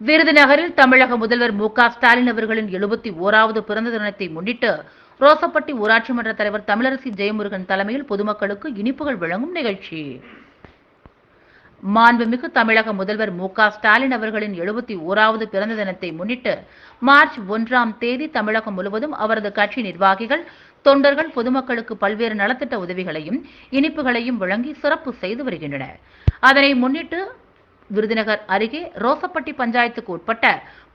விருதுநகரில் தமிழக முதல்வர் மு ஸ்டாலின் அவர்களின் எழுபத்தி ஓராவது பிறந்த தினத்தை முன்னிட்டு ரோசப்பட்டி ஊராட்சி மன்ற தலைவர் தமிழரசி ஜெயமுருகன் தலைமையில் பொதுமக்களுக்கு இனிப்புகள் வழங்கும் நிகழ்ச்சி. மாண்புமிகு தமிழக முதல்வர் மு ஸ்டாலின் அவர்களின் எழுபத்தி ஓராவது பிறந்த தினத்தை முன்னிட்டு மார்ச் ஒன்றாம் தேதி தமிழகம் முழுவதும் அவரது கட்சி நிர்வாகிகள் தொண்டர்கள் பொதுமக்களுக்கு பல்வேறு நலத்திட்ட உதவிகளையும் இனிப்புகளையும் வழங்கி சிறப்பு செய்து வருகின்றனர். அதனை முன்னிட்டு விருதுநகர் அருகே ரோசப்பட்டி பஞ்சாயத்துக்கு உட்பட்ட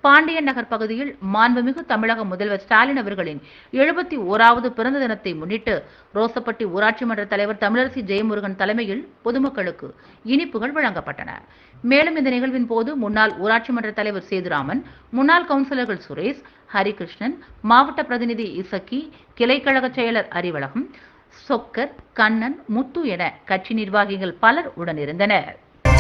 பாண்டியன் நகர் பகுதியில் மாண்புமிகு தமிழக முதல்வர் ஸ்டாலின் அவர்களின் எழுபத்தி ஓராவது பிறந்த தினத்தை முன்னிட்டு ரோசப்பட்டி ஊராட்சி மன்ற தலைவர் தமிழரசி ஜெயமுருகன் தலைமையில் பொதுமக்களுக்கு இனிப்புகள் வழங்கப்பட்டன. மேலும் இந்த நிகழ்வின் போது முன்னாள் ஊராட்சி மன்ற தலைவர் சேதுராமன் முன்னாள் கவுன்சிலர்கள் சுரேஷ் ஹரிகிருஷ்ணன் மாவட்ட பிரதிநிதி இசக்கி கிளைக்கழக செயலர் அறிவழகம் சொக்கர் கண்ணன் முத்து என கட்சி நிர்வாகிகள் பலர் உடனிருந்தனர்.